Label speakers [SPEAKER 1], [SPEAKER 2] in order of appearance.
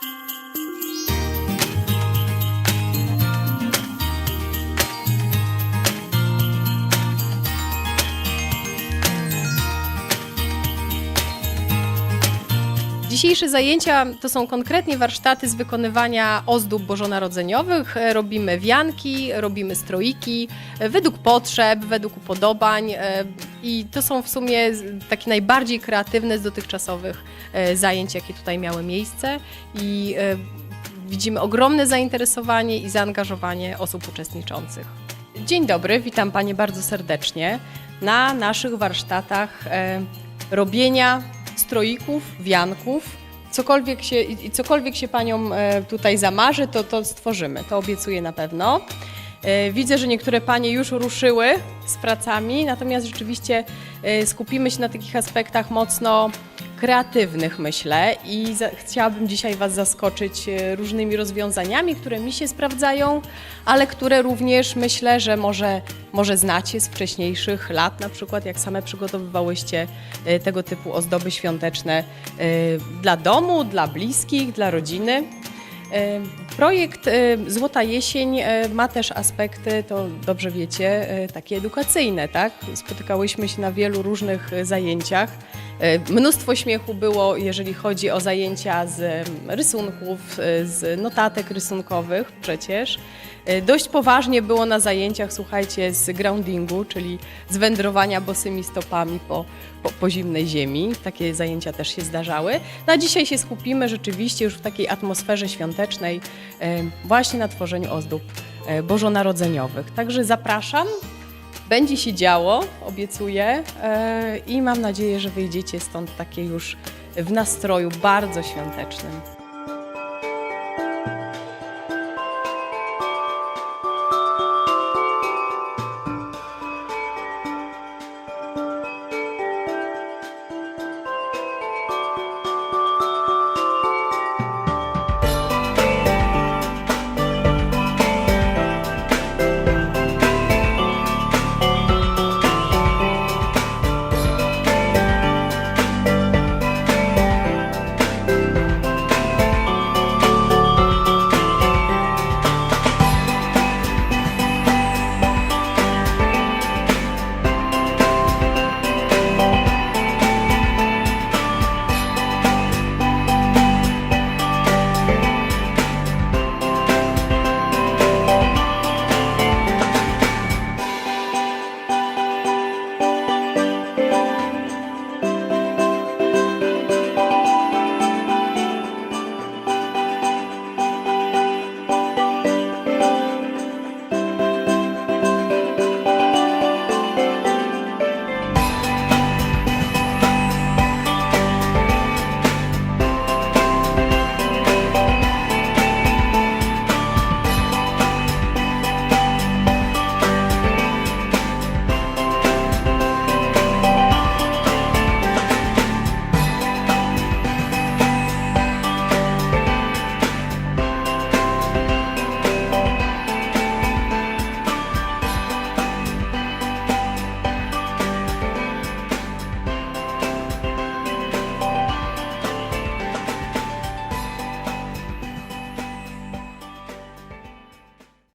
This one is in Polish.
[SPEAKER 1] Thank you. Dzisiejsze zajęcia to są konkretnie warsztaty z wykonywania ozdób bożonarodzeniowych. Robimy wianki, robimy stroiki według potrzeb, według upodobań e, i to są w sumie takie najbardziej kreatywne z dotychczasowych e, zajęć, jakie tutaj miały miejsce i e, widzimy ogromne zainteresowanie i zaangażowanie osób uczestniczących. Dzień dobry, witam Panie bardzo serdecznie na naszych warsztatach robienia stroików, wianków. Cokolwiek się, i cokolwiek się Paniom e, tutaj zamarzy, to, to stworzymy, to obiecuję na pewno. E, Widzę, że niektóre Panie już ruszyły z pracami, natomiast rzeczywiście e, skupimy się na takich aspektach mocno kreatywnych, myślę, i za, chciałabym dzisiaj Was zaskoczyć e, różnymi rozwiązaniami, które mi się sprawdzają, ale które również myślę, że może, może znacie z wcześniejszych lat, na przykład jak same przygotowywałyście e, tego typu ozdoby świąteczne e, dla domu, dla bliskich, dla rodziny. Projekt Złota Jesień ma też aspekty, to dobrze wiecie, takie edukacyjne, tak? Spotykałyśmy się na wielu różnych zajęciach. E, Mnóstwo śmiechu było, jeżeli chodzi o zajęcia z em, rysunków, e, z notatek rysunkowych przecież. E, Dość poważnie było na zajęciach, słuchajcie, z groundingu, czyli z wędrowania bosymi stopami po, po, po zimnej ziemi. Takie zajęcia też się zdarzały. No dzisiaj się skupimy rzeczywiście już w takiej atmosferze świątecznej właśnie na tworzeniu ozdób bożonarodzeniowych. Także zapraszam. Będzie się działo, obiecuję e, i mam nadzieję, że wyjdziecie stąd takie już w nastroju bardzo świątecznym.